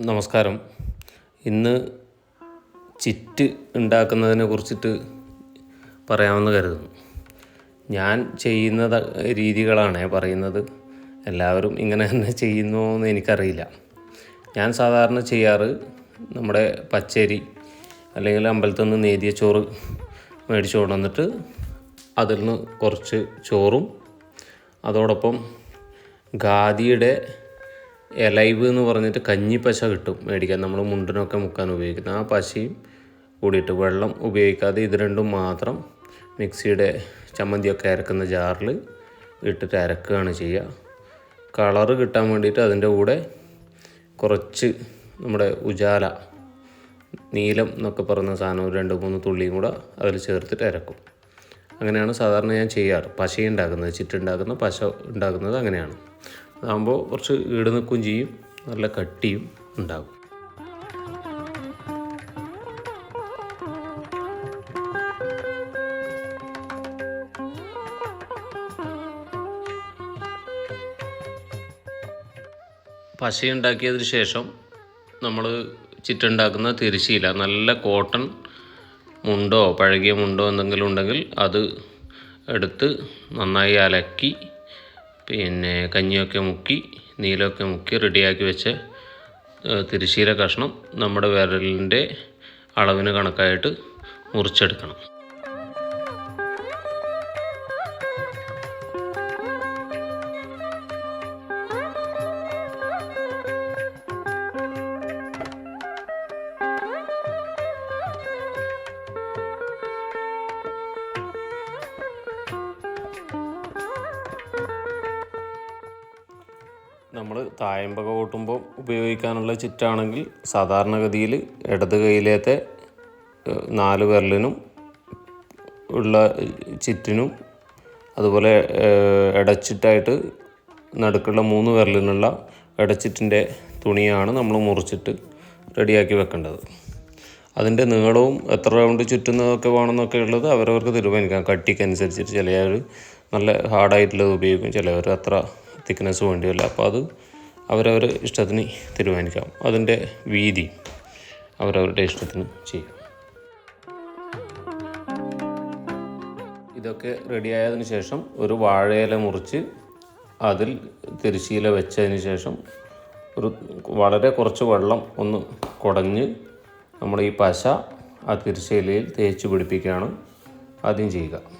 നമസ്കാരം. ഇന്ന് ചിറ്റ് ഉണ്ടാക്കുന്നതിനെ കുറിച്ചിട്ട് പറയാമെന്ന് കരുതുന്നു. ഞാൻ ചെയ്യുന്ന രീതികളാണ് പറയുന്നത്. എല്ലാവരും ഇങ്ങനെ തന്നെ ചെയ്യുന്നോ എന്ന് എനിക്കറിയില്ല. ഞാൻ സാധാരണ ചെയ്യാറ് നമ്മുടെ പച്ചരി അല്ലെങ്കിൽ അമ്പലത്തിൽ നിന്ന് നേതിയ ചോറ് മേടിച്ചു കൊണ്ടുവന്നിട്ട് അതിൽ നിന്ന് കുറച്ച് ചോറും അതോടൊപ്പം ഖാദിയുടെ എലൈവ് എന്ന് പറഞ്ഞിട്ട് കഞ്ഞിപ്പശ കിട്ടും മേടിക്കാൻ. നമ്മൾ മുണ്ടിനൊക്കെ മുക്കാൻ ഉപയോഗിക്കുന്ന ആ പശയും കൂടിയിട്ട് വെള്ളം ഉപയോഗിക്കാതെ ഇത് രണ്ടും മാത്രം മിക്സിയുടെ ചമ്മന്തിയൊക്കെ അരക്കുന്ന ജാറിൽ ഇട്ടിട്ട് അരക്കുകയാണ് ചെയ്യുക. കളറ് കിട്ടാൻ വേണ്ടിയിട്ട് അതിന്റെ കൂടെ കുറച്ച് നമ്മുടെ ഉജാല നീലം എന്നൊക്കെ പറയുന്ന സാധനം ഒരു രണ്ട് മൂന്ന് തുള്ളിയും കൂടെ അതിൽ ചേർത്തിട്ട് അരക്കും. അങ്ങനെയാണ് സാധാരണ ഞാൻ ചെയ്യാറ്. പശ ഉണ്ടാക്കുന്നത് ചിറ്റുണ്ടാക്കുന്ന പശ ഉണ്ടാക്കുന്നത് അങ്ങനെയാണ്. അതാകുമ്പോൾ കുറച്ച് ഈട് നിൽക്കുകയും ചെയ്യും. നല്ല കട്ടിയും ഉണ്ടാകും. പശ ഉണ്ടാക്കിയതിന് ശേഷം നമ്മൾ ചിറ്റുണ്ടാക്കുന്ന തിരിശീല നല്ല കോട്ടൺ മുണ്ടോ പഴകിയ മുണ്ടോ എന്തെങ്കിലും ഉണ്ടെങ്കിൽ അത് എടുത്ത് നന്നായി അലക്കി പിന്നെ കഞ്ഞിയൊക്കെ മുക്കി നീലമൊക്കെ മുക്കി റെഡിയാക്കി വെച്ച തിരിശീല കഷ്ണം നമ്മുടെ വിരലിന്റെ അളവിന് കണക്കായിട്ട് മുറിച്ചെടുക്കണം. നമ്മൾ തായമ്പക കൂട്ടുമ്പോൾ ഉപയോഗിക്കാനുള്ള ചിറ്റാണെങ്കിൽ സാധാരണഗതിയിൽ ഇടത് കൈയിലത്തെ നാല് വിരലിനും ഉള്ള ചിറ്റിനും അതുപോലെ ഇടച്ചിട്ടായിട്ട് നടുക്കുള്ള മൂന്ന് വിരലിനുള്ള ഇടച്ചിറ്റിന്റെ തുണിയാണ് നമ്മൾ മുറിച്ചിട്ട് റെഡിയാക്കി വെക്കേണ്ടത്. അതിന്റെ നീളവും എത്ര റൗണ്ട് ചുറ്റുന്നതൊക്കെ വേണമെന്നൊക്കെ ഉള്ളത് അവരവർക്ക് തീരുമാനിക്കാം. കട്ടിക്കനുസരിച്ചിട്ട് ചിലയാൾ നല്ല ഹാർഡായിട്ടുള്ളത് ഉപയോഗിക്കും ചിലവർ അത്ര തിക്നെസ് വേണ്ടിയല്ല അപ്പോൾ അത് അവരവർ ഇഷ്ടത്തിന് തീരുമാനിക്കാം. അതിന്റെ വീതി അവരവരുടെ ഇഷ്ടത്തിന് ചെയ്യും. ഇതൊക്കെ റെഡിയായതിനു ശേഷം ഒരു വാഴയില മുറിച്ച് അതിൽ തിരിശീല വെച്ചതിന് ശേഷം ഒരു വളരെ കുറച്ച് വെള്ളം ഒന്ന് കുടഞ്ഞ് നമ്മൾ ഈ പശ ആ തിരിശീലയിൽ തേച്ച് പിടിപ്പിക്കുകയാണ്. ആദ്യം ചെയ്യുക.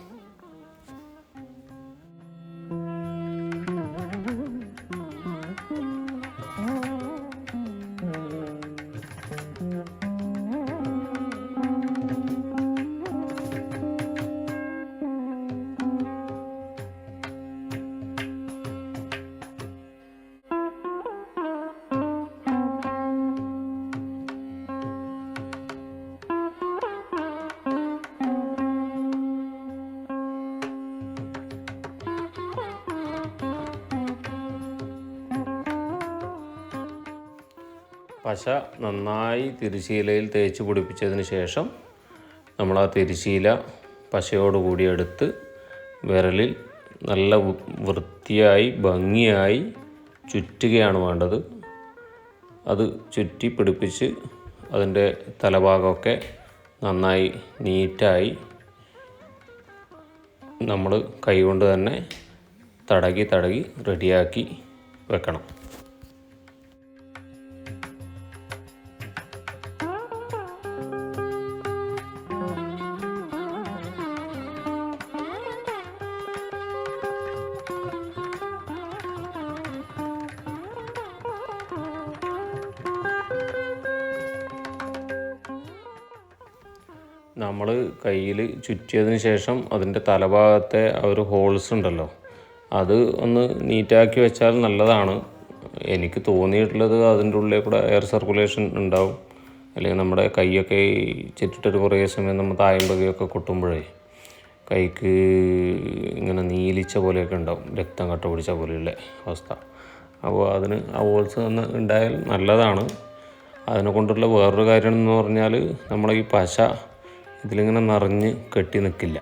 പശ നന്നായി തിരിശീലയിൽ തേച്ച് പിടിപ്പിച്ചതിന് ശേഷം നമ്മൾ ആ തിരിശീല പശയോടുകൂടി എടുത്ത് വിരലിൽ നല്ല വൃത്തിയായി ഭംഗിയായി ചുറ്റുകയാണ് വേണ്ടത്. അത് ചുറ്റി പിടിപ്പിച്ച് അതിന്റെ തലഭാഗമൊക്കെ നന്നായി നീറ്റായി നമ്മൾ കൈകൊണ്ട് തന്നെ തടകി തടകി റെഡിയാക്കി വെക്കണം. നമ്മൾ കയ്യിൽ ചുറ്റിയതിന് ശേഷം അതിന്റെ തലഭാഗത്തെ ആ ഒരു ഹോൾസ് ഉണ്ടല്ലോ അത് ഒന്ന് നീറ്റാക്കി വെച്ചാൽ നല്ലതാണ്. എനിക്ക് തോന്നിയിട്ടുള്ളത് അതിന്റെ ഉള്ളിൽ കൂടെ എയർ സർക്കുലേഷൻ ഉണ്ടാവും. അല്ലെങ്കിൽ നമ്മുടെ കൈയൊക്കെ ചുറ്റിട്ടൊരു കുറേ സമയം നമ്മൾ തായമ്പകയൊക്കെ കൊട്ടുമ്പോഴേ കൈക്ക് ഇങ്ങനെ നീലിച്ച പോലെയൊക്കെ ഉണ്ടാവും രക്തം കട്ട പിടിച്ച പോലെയുള്ള അവസ്ഥ. അപ്പോൾ അതിന് ആ ഹോൾസ് ഒന്ന് ഉണ്ടായാൽ നല്ലതാണ്. അതിനെ കൊണ്ടുള്ള വേറൊരു കാര്യം എന്ന് പറഞ്ഞാൽ നമ്മളെ ഈ പശ ഇതിലിങ്ങനെ നിറഞ്ഞ് കെട്ടി നിൽക്കില്ല.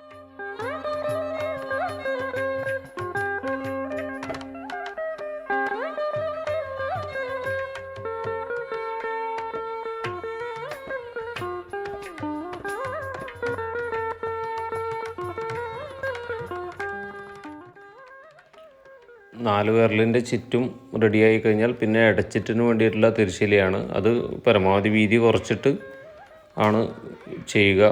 നാല് വിരലിന്റെ ചുറ്റും റെഡിയായി കഴിഞ്ഞാൽ പിന്നെ അടച്ചിട്ടിന് വേണ്ടിയിട്ടുള്ള തിരിശീലയാണ് അത് പരമാവധി വീതി കുറച്ചിട്ട് ആണ് ചെയ്യുക.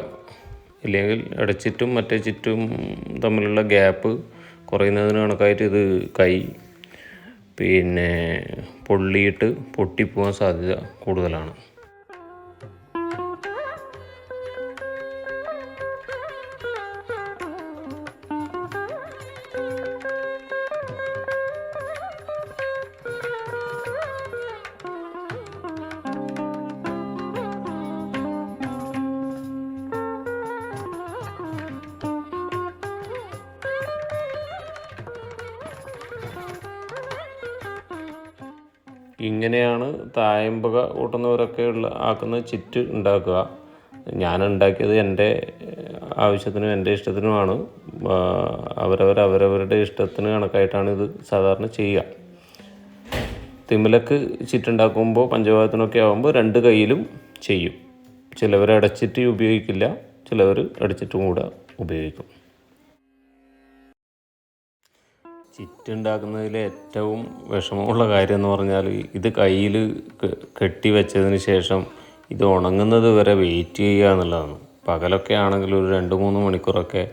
ഇല്ലെങ്കിൽ ഇടച്ചിറ്റും മറ്റേ ചിറ്റും തമ്മിലുള്ള ഗ്യാപ്പ് കുറയുന്നതിന് കണക്കായിട്ട് ഇത് കൈ പിന്നെ പൊള്ളിയിട്ട് പൊട്ടിപ്പോകാൻ സാധ്യത കൂടുതലാണ്. ഇങ്ങനെയാണ് തായമ്പക കൂട്ടുന്നവരൊക്കെ ഉള്ള ആക്കുന്ന ചിറ്റ് ഉണ്ടാക്കുക. ഞാൻ ഉണ്ടാക്കിയത് എന്റെ ആവശ്യത്തിനും എന്റെ ഇഷ്ടത്തിനുമാണ്. അവരവർ അവരവരുടെ ഇഷ്ടത്തിന് കണക്കായിട്ടാണ് ഇത് സാധാരണ ചെയ്യുക. തിമിലക്ക് ചിറ്റുണ്ടാക്കുമ്പോൾ പഞ്ചഭാഗത്തിനൊക്കെ ആകുമ്പോൾ രണ്ട് കൈയിലും ചെയ്യും. ചിലവർ അടച്ചിട്ട് ഉപയോഗിക്കില്ല ചിലവർ അടച്ചിട്ടും കൂടെ ഉപയോഗിക്കും. ചിറ്റുണ്ടാക്കുന്നതിൽ ഏറ്റവും വിഷമമുള്ള കാര്യം എന്ന് പറഞ്ഞാൽ ഇത് കയ്യിൽ കെട്ടി വെച്ചതിന് ശേഷം ഇത് ഉണങ്ങുന്നത് വരെ വെയിറ്റ് ചെയ്യുക എന്നുള്ളതാണ്. പകലൊക്കെ ആണെങ്കിൽ ഒരു രണ്ട് മൂന്ന് മണിക്കൂറൊക്കെ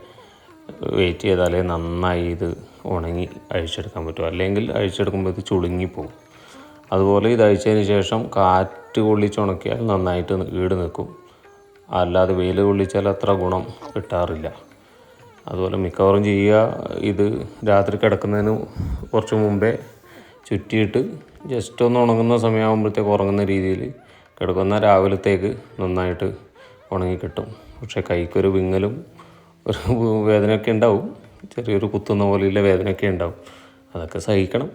വെയിറ്റ് ചെയ്താലേ നന്നായി ഇത് ഉണങ്ങി അഴിച്ചെടുക്കാൻ പറ്റും. അല്ലെങ്കിൽ അഴിച്ചെടുക്കുമ്പോൾ ഇത് ചുളുങ്ങിപ്പോകും അതുപോലെ ഇത് അഴിച്ചതിന് ശേഷം കാറ്റ് കൊള്ളിച്ച് ഉണക്കിയാൽ നന്നായിട്ട് ഈട് നിൽക്കും. അല്ലാതെ വെയിൽ കൊള്ളിച്ചാൽ അത്ര ഗുണം കിട്ടാറില്ല. അതുപോലെ മിക്കവാറും ചെയ്യുക ഇത് രാത്രി കിടക്കുന്നതിന് കുറച്ച് മുമ്പേ ചുറ്റിയിട്ട് ജസ്റ്റ് ഒന്ന് ഉണങ്ങുന്ന സമയമാകുമ്പോഴത്തേക്ക് ഉറങ്ങുന്ന രീതിയിൽ കിടക്കുന്ന രാവിലത്തേക്ക് നന്നായിട്ട് ഉണങ്ങി കിട്ടും. പക്ഷേ കൈക്കൊരു വിങ്ങലും ഒരു വേദനയൊക്കെ ഉണ്ടാവും. ചെറിയൊരു കുത്തുന്ന പോലെയുള്ള വേദനയൊക്കെ ഉണ്ടാവും. അതൊക്കെ സഹിക്കണം.